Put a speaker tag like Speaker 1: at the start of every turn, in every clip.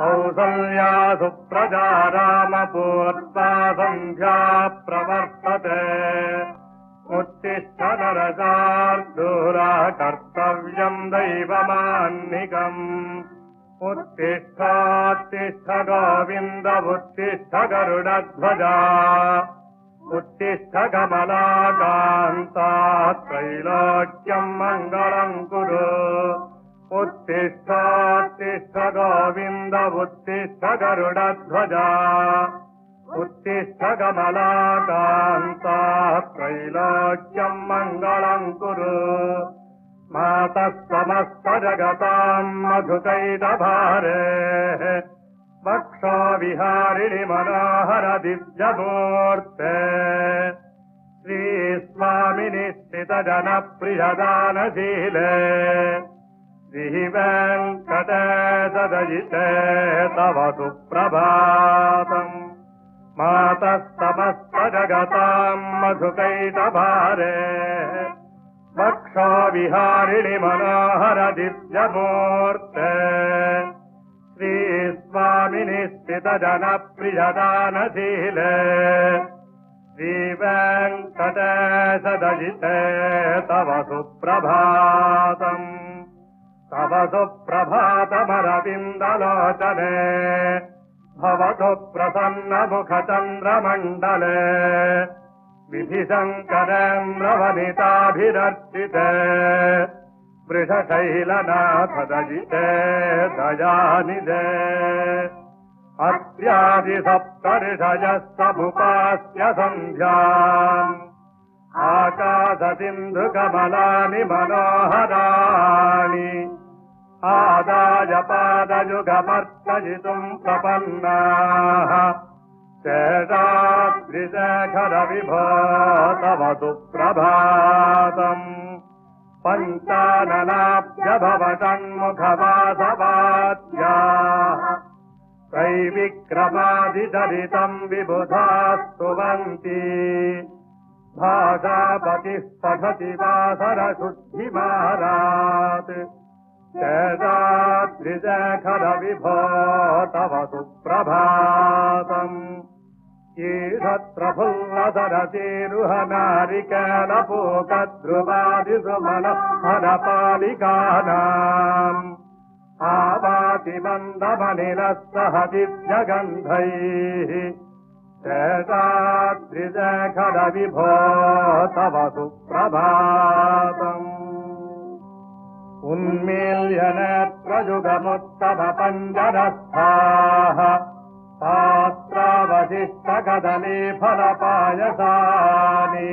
Speaker 1: कौसल्या सुप्रजा रामपूर्वा सन्ध्या प्रवर्तते। उत्तिष्ठ नरजार्दूरा कर्तव्यम् दैवमान्निकम्। उत्तिष्ठोत्तिष्ठ गोविन्द उत्तिष्ठ उत्तिष्ठ कमलाकान्ता त्रैलोक्यम् मङ्गलम् कुरु उत्तिष्ठोत्तिष्ठ गोविन्द उत्तिष्ठ गरुडध्वजा उत्तिष्ठ कमलाकान्ता त्रैलोक्यम् मङ्गलम् कुरु मातः समस्त जगताम् मधुकैटभारे वक्षो विहारिणि मनोहर दिव्यमूर्ते श्रीस्वामिनि स्थितजनप्रियदानशीले श्रीवेङ्कटेशदयिते तव सुप्रभातम्। मातः समस्त जगताम् मधुकैटभारे विहारिणि मनोहर दिव्यमूर्ते। श्रीस्वामिनि स्थितजनप्रियदानशीले। श्रीवेङ्कटेशदयिते तव सुप्रभातम् तव सुप्रभातमरविन्दलोचने भवतु प्रसन्नमुखचन्द्रमण्डले। विधिशङ्करेन्द्रवनिताभिरर्चिते वृषशैलनाथदयिते दयानिदे अत्यादिसप्तऋषयः समुपास्य सन्ध्याम् आकाशसिन्धुकमलानि मनोहराणि जपादयुगमर्चयितुम् प्रपन्नाः। शेषाद्रिशेखरविभो तव सुप्रभातम् पञ्चाननाब्जभवषण्मुखवासवाद्याः त्रैविक्रमादिदलितम् विबुधाः स्तुवन्ति भाषापतिः पठति वासरशुद्धिमारात्। शेषाद्रिशेखर विभो तव सुप्रभातम् ईषत्रफुल्लधरतीरुहनारिकेलपूकद्रुवादिसुमनः आवाति मन्दमनिलः सह दिव्यगन्धैः। शेषाद्रिशेखर विभो तव सुप्रभातम् उन्मील्यनेत्रयुगमुत्तम पञ्जरस्थाः शास्त्रावशिष्टकदली फलपायसानि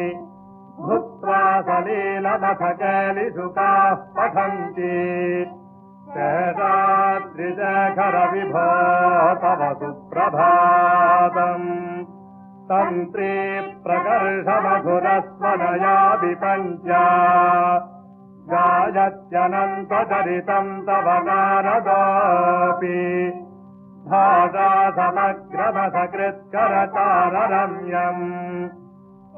Speaker 1: भुक्त्वा सलीलमथकेलिशुकाः पठन्ति। शेषाद्रिशेखर विभो तव सुप्रभातम् तन्त्री प्रकर्षमधुरस्वनया विपञ्चा गायत्यनन्तचरितम् तव नारदापि। भाषा समग्रमसकृत्करताररम्यम्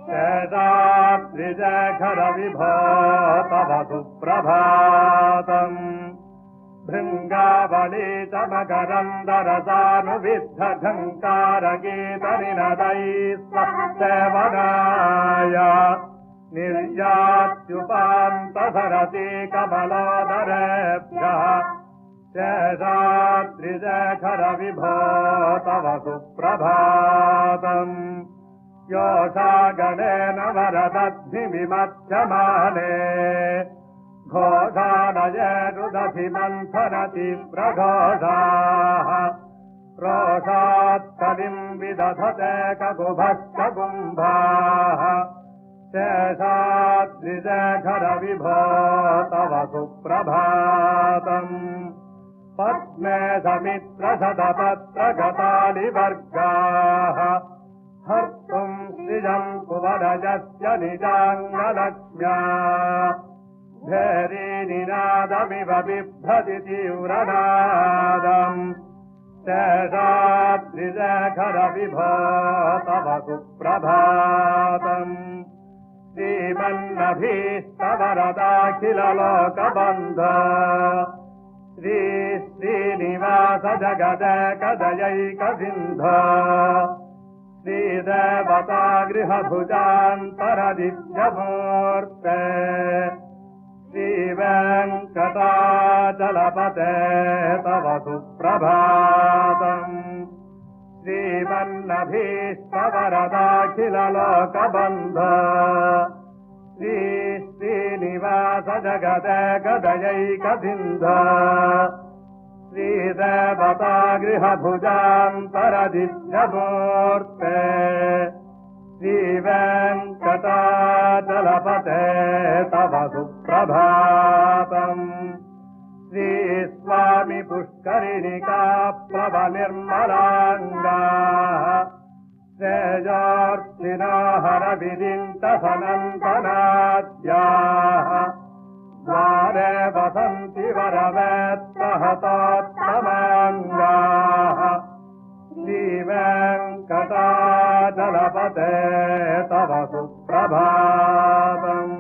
Speaker 1: शेषाद्रिशेखर विभो तव सुप्रभातम्। भृङ्गावली चमकरन्दरसानुविद्धझङ्कारगीतनिनदैः निर्यात्युपान्तसरति कमलादरेभ्यः शेषाद्रिशेखर विभो तव सुप्रभातम् योषा गणेन वरदद्धिविमध्यमाने घोषालये रुदधि मन्थनति प्रघोषाः रोषात्कलिम् विदधते कगुभश्च गुम्भाः विभो तव सुप्रभातम् पद्मे समित्रशतपत्रगतालिवर्गाः हर्तुम् श्रियम् कुवरजस्य निजाङ्गलक्ष्म्या भेरीनिनादमिव बिभ्रति तीव्रनादम्। शेषाद्रिशेखर विभो तव सुप्रभातम् श्रीमन्नभीष्टवरदाखिललोकबन्ध। श्री श्रीनिवास जगद कदयैकसिन्ध श्रीदेवता गृहभुजान्तरदिव्यमूर्ते श्रीवेङ्कटाचलपते तव सुप्रभातम्। श्रीमन्नभीष्टवरदाखिललोकबन्ध श्री श्रीनिवास जगद गदयैकसिन्ध श्रीदेवता गृहभुजान्तरदिव्यमूर्ते श्रीवेङ्कटाचलपते तव सुप्रभातम्। श्रीस्वामि पुष्करिणिका प्रभनिर्मलाङ्गा श्रेयोर्थिनो हरविदिन्तसनन्तनाद्याः द्वारे वसन्ति वरवेत्तहतोत्तमाङ्गाः श्रीवेङ्कटाचलपते तव सुप्रभातम्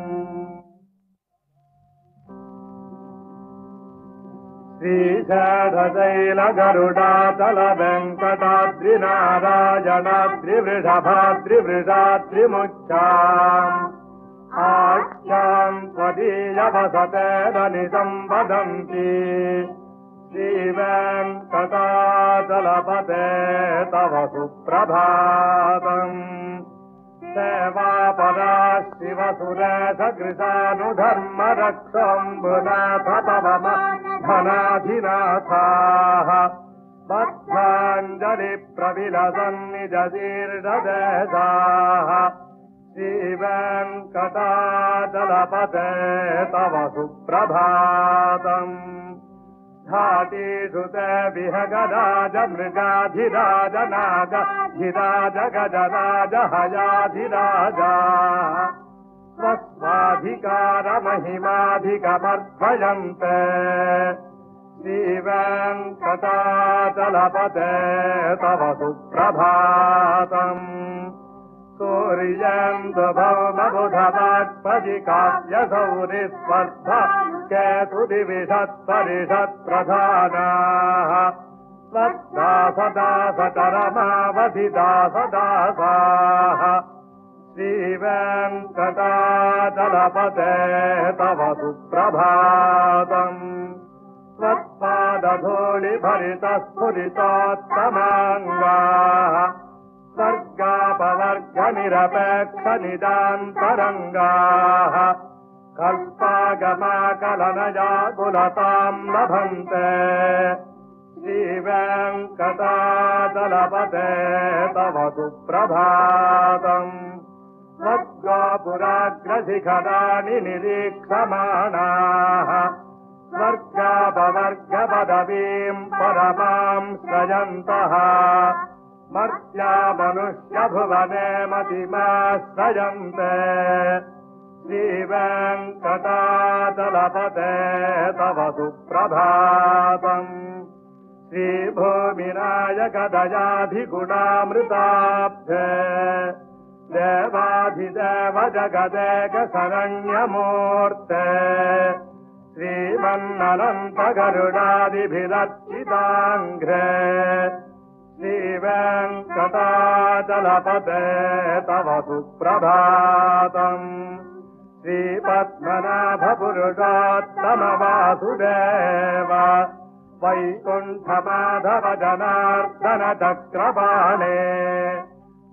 Speaker 1: శ్రీశైల గరుడాచల వెంకటాద్రి నారాయణాద్రి వృషభాద్రి వృషాద్రి ఆఖ్యాం స్వదీయ వసతేరని సంవదంతి శ్రీవేంకటాచలపతే తవ సుప్రభాత సేవాపరా శివ సురేశ కృషానుధర్మ రక్షంబునాథ పవమ धनाधिनाथाः बद्धाञ्जलिप्रविलसन् निजशीर्षदेशाः जीवन्कटाचलपदे तव सुप्रभातम्। धातीषु ते विहगराज मृगाधिराजनाग धिराज गजराज हयाधिराजा स्वस्वाधिकार महिमाधिकमर्भयन्ते श्रीवेङ्कटाचलपते तव सुप्रभातम्। भौमबुधवाक्पदि काव्यसौरिस्पर्धा केतुदिविषत्परिषत्प्रधानाः स्वदासदासचरमावधिदासदासाः श्रीवेङ्कटाचलपते तव सुप्रभातम्। त्वत्पादधूलिभरितस्फुरितोत्तमाङ्गाः सर्गापवर्गनिरपेक्षनिदान्तरङ्गाः कल्पागमाकलनया कुलताम् लभन्ते। श्रीवेङ्कटाचलपते तव सुप्रभातम् स्वर्गापुराग्रशिखराणि निरीक्षमाणाः। स्वर्गापवर्गपदवीम् परमाम् श्रयन्तः मर्त्या मनुष्यभुवने मतिमाश्रयन्ते श्रीवेङ्कटाचलपते तव सुप्रभातम्। श्रीभूमिनायकदयाधिगुणामृताब्धे देवाधिदेव जगदेकशरण्यमूर्ते श्रीमन्ननन्तगरुडादिभिरर्चिताङ्घ्रे। श्रीवेङ्कटाचलपते तव सुप्रभातम्। श्रीपद्मनाभपुरुषोत्तमवासुदेव। वैकुण्ठमाधव जनार्दन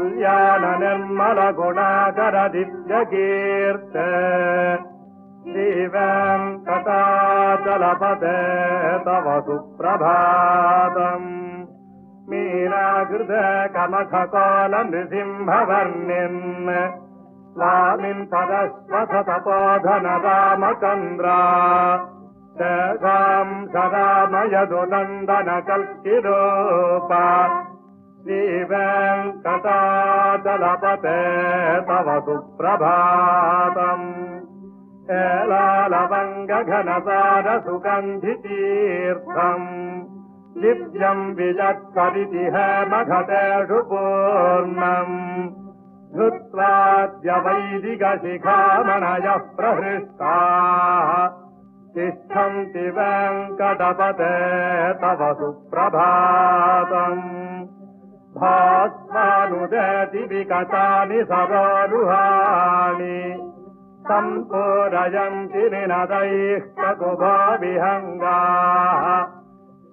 Speaker 1: दिव्यमूर्ते कान्ताकुटाम्बुरुहकुट्मललालदृष्टे कल्याण निर्मल गुणाकर दिव्यकीर्ते श्रीवेङ्कटाचलपते तव सुप्रभातम् मीनाकृत कमखकोल नृसिंहवर्णिन् स्वामिन् पदश्वसतपोधन रामचन्द्रा तेषाम् सरामयदु नन्दन कल्किरूप श्रीवेङ्कटाचलपते तव सुप्रभातम्। एलालवङ्गघनसारसुगन्धितीर्थम् दिव्यम् विजत्सरिति हेमघटेषु पूर्णम् धृत्वाद्य वैदिकशिखामणयः प्रहृष्टाः। तिष्ठन्ति वेङ्कटपते तव सुप्रभातम् भास्वानुदेति विकटानि सरोरुहाणि सम्पूरयन्ति निनदैः विहङ्गाः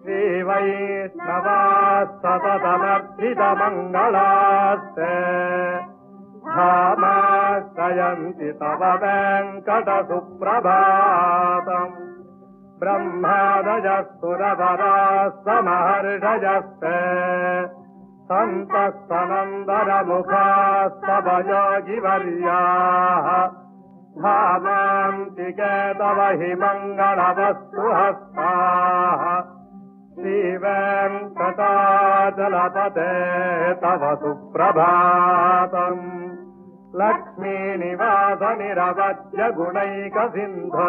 Speaker 1: श्रीवैष्णवाः सततमर्थितमङ्गलास्ते धामाश्रयन्ति तव वेङ्कटसुप्रभातम्। ब्रह्मादयः सुरवराः समहर्षयस्ते सन्तः सनन्दरमुखास्तव योगिवर्याः धामान्तिके तव हि मङ्गलवस्तु हस्ताः श्रीवेङ्कटाचलपते तव सुप्रभातम्। लक्ष्मीनिवासनिरवद्य गुणैकसिन्धो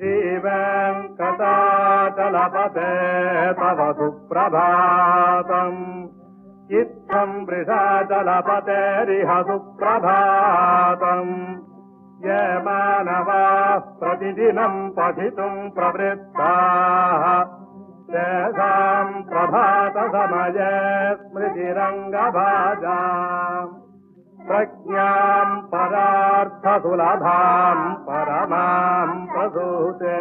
Speaker 1: श्रीवेङ्कटाचलपते तव सुप्रभातम्। इत्थम् वृषाचलपतेरिह सुप्रभातम्। ये मानवाः प्रतिदिनम् पठितुम् प्रवृत्ताः। तेषाम् प्रभातसमये स्मृतिरङ्गभाजाम्। प्रज्ञाम् परार्थसुलभाम् परमाम् प्रसूते